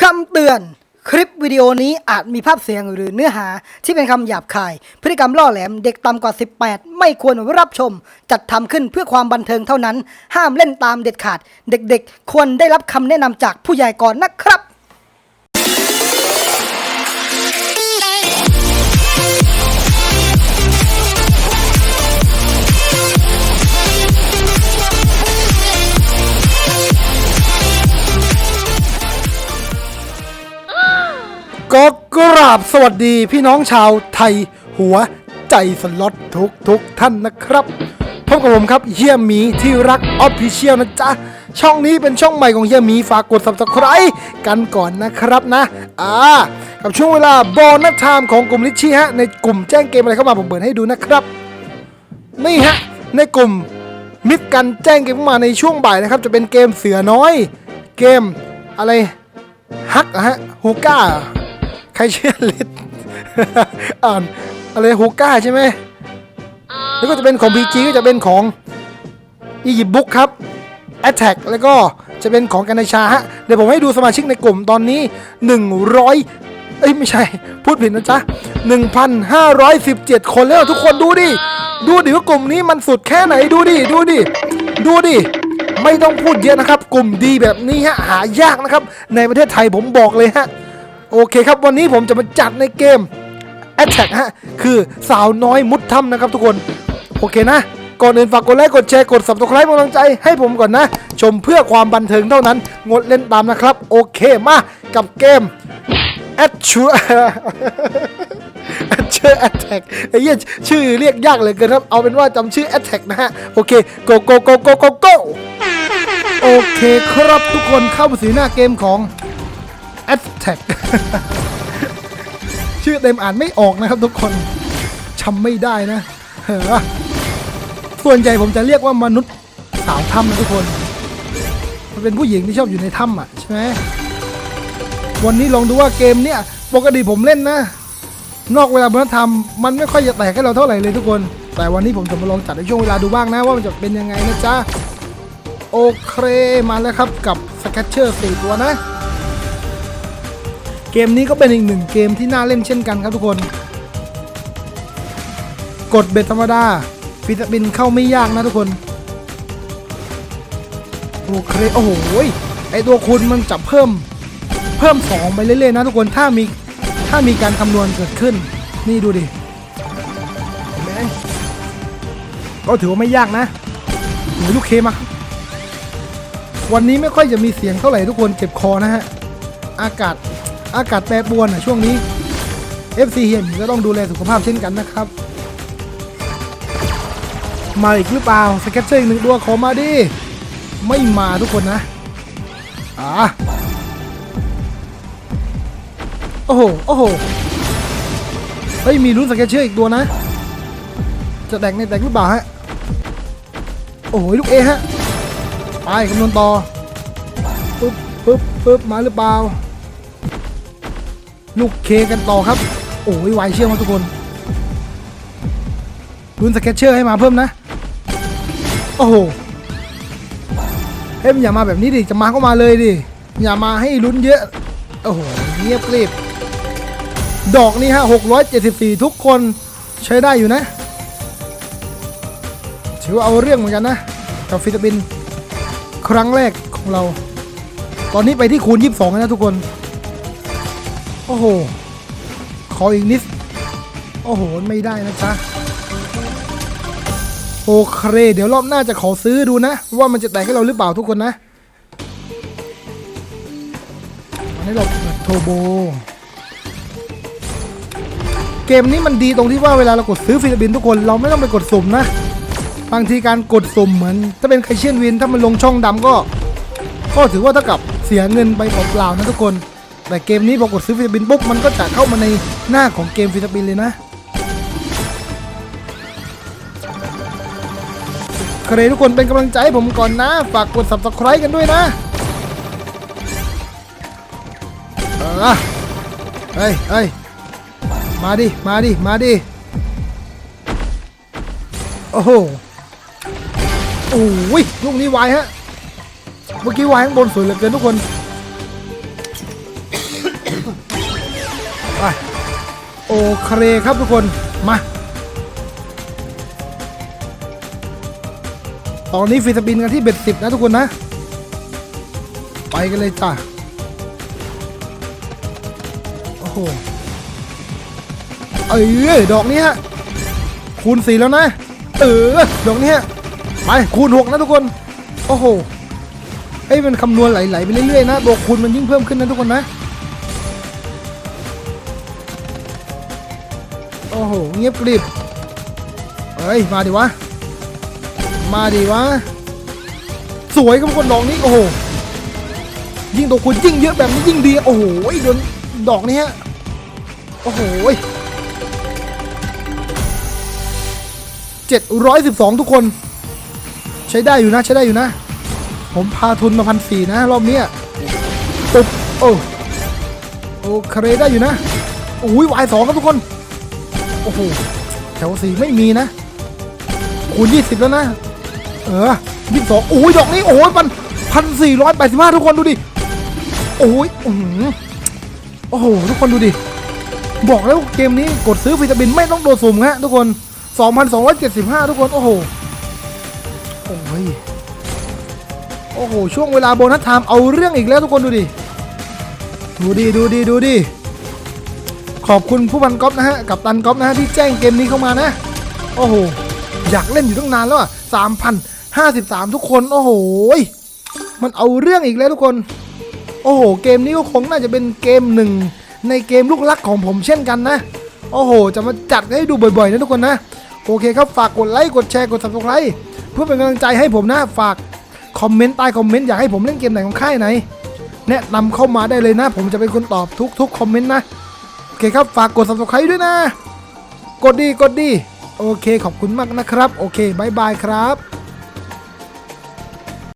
คำเตือน คลิปวิดีโอนี้อาจมีภาพเสียงหรือเนื้อหาที่เป็นคำหยาบคาย พฤติกรรมล่อแหลมเด็กต่ำกว่า 18 ไม่ควรรับชม จัดทำขึ้นเพื่อความบันเทิงเท่านั้น ห้ามเล่นตามเด็ดขาด เด็กๆ ควรได้รับคำแนะนำจากผู้ใหญ่ก่อนนะครับ ก็กราบสวัสดีพี่น้องชาวไทยหัวใจสล็อตทุกทุกท่านนะครับ พบกับผมครับเฮียมีที่รักออฟฟิเชียลนะจ๊ะ ช่องนี้เป็นช่องใหม่ของเฮียมีฝากกด subscribe กันก่อนนะครับนะ อ่า กับช่วงเวลาบอลนัทไทม์ของกลุ่มลิชชี่ฮะ ในกลุ่มแจ้งเกมอะไรเข้ามาผมเปิดให้ดูนะครับ นี่ฮะ ในกลุ่มมิตรกันแจ้งเกมเข้ามาในช่วงบ่ายนะครับ จะเป็นเกมเสือน้อย เกมอะไรฮักอะฮะฮูก้า ใครเชื่อลิศอ่านอะไรฮูก้าใช่ไหมแล้วก็จะเป็นของ PG ก็จะเป็นของอียิปต์บุ๊กครับ Attack แล้วก็จะเป็นของกันนชาฮะ เดี๋ยวผมให้ดูสมาชิกในกลุ่มตอนนี้ 100 เอ้ยไม่ใช่ พูดผิดนะจ๊ะ 1,517 คนแล้วทุกคนดูดิ ดูดิว่ากลุ่มนี้มันสุดแค่ไหนดูดิ ดูดิ ดูดิ ไม่ต้องพูดเยอะนะครับ กลุ่มดีแบบนี้ฮะหายากนะครับ ในประเทศไทยผมบอกเลยฮะ โอเคครับวันนี้ผมจะมาจัดในเกม Attack ฮะ คือสาวน้อยมุดถ้ำนะครับทุกคน โอเคนะ ก่อนอื่นฝากกดไลค์ กดแชร์ กด subscribe เป็นกำลังใจให้ผมก่อนนะ ชมเพื่อความบันเทิงเท่านั้น งดเล่นตามนะครับ โอเคมากับเกม a t c h u a t c h u Attack ไอ้เหี้ยชื่อเรียกยากเหลยเกินครับ เอาเป็นว่าจำชื่อ Attack นะฮะ โอเค go go go go go go โอเคครับทุกคนเข้ามาสู่หน้าเกมของ Attack ชื่อเต็มอ่านไม่ออกนะครับทุกคนจำไม่ได้นะเฮ้อส่วนใหญ่ผมจะเรียกว่ามนุษย์สาวถ้ำนะทุกคน มันเป็นผู้หญิงที่ชอบอยู่ในถ้ำอะใช่ไหมวันนี้ลองดูว่าเกมเนี้ยปกติผมเล่นนะ นอกเวลาบนธรรมมันไม่ค่อยจะแตกให้เราเท่าไหร่เลยทุกคน แต่วันนี้ผมจะมาลองจัดในช่วงเวลาดูบ้างนะ ว่ามันจะเป็นยังไงนะจ๊ะ โอเคมาแล้วครับกับสแกตเชอร์สี่ตัวนะ เกมนี้ก็เป็นอีกหนึ่งเกมที่น่าเล่นเช่นกันครับทุกคน กดเบ็ดธรรมดาฟิตบินเข้าไม่ยากนะทุกคนโอเคโอ้โหไอตัวคุณมันจับเพิ่มเพิ่มสองไปเรื่อยๆนะทุกคนถ้ามีถ้ามีการคำนวณเกิดขึ้น นี่ดูดิเห็นไหมก็ถือว่าไม่ยากนะหนูลูกเคมาวันนี้ไม่ค่อยจะมีเสียงเท่าไหร่ทุกคนเจ็บคอนะฮะ อากาศ อากาศแปรปรวนอะช่วงนี้ FC เฮียหมีก็ต้องดูแลสุขภาพเช่นกันนะครับ มาอีกหรือเปล่าสเก็ตเชอร์อีกหนึ่งตัวขอมาดิ ไม่มาทุกคนนะอ่าโอ้โห โอ้โห เฮ้ย มีลุ้นสเก็ตเชอร์อีกตัวนะ จะแตกในแตกหรือเปล่าฮะ โอ้โห ลูกเอฮะ ไปคำนวณต่อ ปึ๊บ ปึ๊บ ปึ๊บ มาหรือเปล่า ลูกเคกันต่อครับ โอ้ยไวเชื่อมาทุกคนลุ้นสเก็ตเชอร์ให้มาเพิ่มนะ โอ้โหเฮ้ยอย่ามาแบบนี้ดิ จะมาก็มาเลยดิ อย่ามาให้ลุ้นเยอะ โอ้โห เงียบกริบดอกนี้ฮะ 674 ทุกคนใช้ได้อยู่นะ ถือว่าเอาเรื่องเหมือนกันนะ กับฟิลิปปินส์ครั้งแรกของเรา ตอนนี้ไปที่คูณ 22 แล้วนะทุกคน โอ้โห ขออีกนิด โอ้โห ไม่ได้นะจ๊ะ โอเค เดี๋ยวรอบหน้าจะขอซื้อดูนะ ว่ามันจะแตกให้เราหรือเปล่าทุกคนนะวันนี้เราเปิดโทโบ เกมนี้มันดีตรงที่ว่าเวลาเรากดซื้อฟิลิปปินทุกคนเราไม่ต้องไปกดสุ่มนะ บางทีการกดสุ่มเหมือน ถ้าเป็นไคเชียนวินถ้ามันลงช่องดำก็ ก็ถือว่าเท่ากับเสียเงินไปเปล่าๆนะทุกคน แต่เกมนี้พอกดซื้อฟิลิปปินปุ๊บมันก็จะเข้ามาในหน้าของเกมฟิลิปปินเลยนะใครทุกคนเป็นกำลังใจให้ผมก่อนนะ ฝากกด subscribe กันด้วยนะเออเฮ้ยเฮ้ยมาดิ มาดิ มาดิ โอ้โหโอ้ยลูกนี้ไวฮะ เมื่อกี้ไวข้างบนสวยเหลือเกินทุกคน โอเคครับทุกคนมา ตอนนี้ฟีสปินกันที่เบ็ดสิบนะทุกคนนะ ไปกันเลยจ้ะ โอ้โห เอ้ยดอกนี้ฮะ คูณสี่แล้วนะ เออ ดอกนี้ฮะ ไป คูณหกนะทุกคน โอ้โหเอ้ยมันคำนวณไหลๆไปเรื่อยๆนะตัวคูณมันยิ่งเพิ่มขึ้นนะทุกคนนะ เงียบกริบเฮ้ย มาดิวะ มาดิวะ สวยครับทุกคนดอกนี้ โอ้โห ยิ่งตัวคูณยิ่งเยอะแบบนี้ยิ่งดี โอ้โหโดนดอกนี้ฮะ โอ้โหเจ็ดร้อยสิบสองทุกคน ใช้ได้อยู่นะ ใช้ได้อยู่นะ ผมพาทุนมาพันสี่นะ รอบนี้ปุ๊บโอ้โอเคได้อยู่นะโอ้ยวายสองครับทุกคน โอ้โหแถวสี่ไม่มีนะคูณยี่สิบแล้วนะ เออยี่สิบสองโอ้ยดอกนี้โอ้ยมันพันสี่ร้อยแปดสิบห้าทุกคนดูดิ โอ้ยอือโอ้โหทุกคนดูดิ บอกแล้วเกมนี้กดซื้อวิตามินไม่ต้องโดนสุ่มฮะทุกคน2,275ทุกคนโอ้โหโอ้ยโอ้โหช่วงเวลาโบนัสไทม์เอาเรื่องอีกแล้วทุกคนดูดิ ดูดิดูดิดูดิ ขอบคุณผู้พันก๊อฟนะฮะกับตันก๊อฟนะฮะที่แจ้งเกมนี้เข้ามานะ โอ้โห อยากเล่นอยู่ตั้งนานแล้วอะ3,053ทุกคน โอ้โห มันเอาเรื่องอีกแล้วทุกคน โอ้โห เกมนี้ก็คงน่าจะเป็นเกมหนึ่งในเกมลูกรักของผมเช่นกันนะ โอ้โห จะมาจัดให้ดูบ่อยๆนะทุกคนนะ โอเคครับ ฝากกดไลค์ กดแชร์ กด subscribe เพื่อเป็นกำลังใจให้ผมนะ ฝากคอมเมนต์ใต้คอมเมนต์อยากให้ผมเล่นเกมไหนของค่ายไหน แนะนำเข้ามาได้เลยนะ ผมจะเป็นคนตอบทุกๆคอมเมนต์นะ เคครับ ฝากกด subscribe ด้วยนะ กดดีกดดี โอเคขอบคุณมากนะครับ โอเคบายบายครับ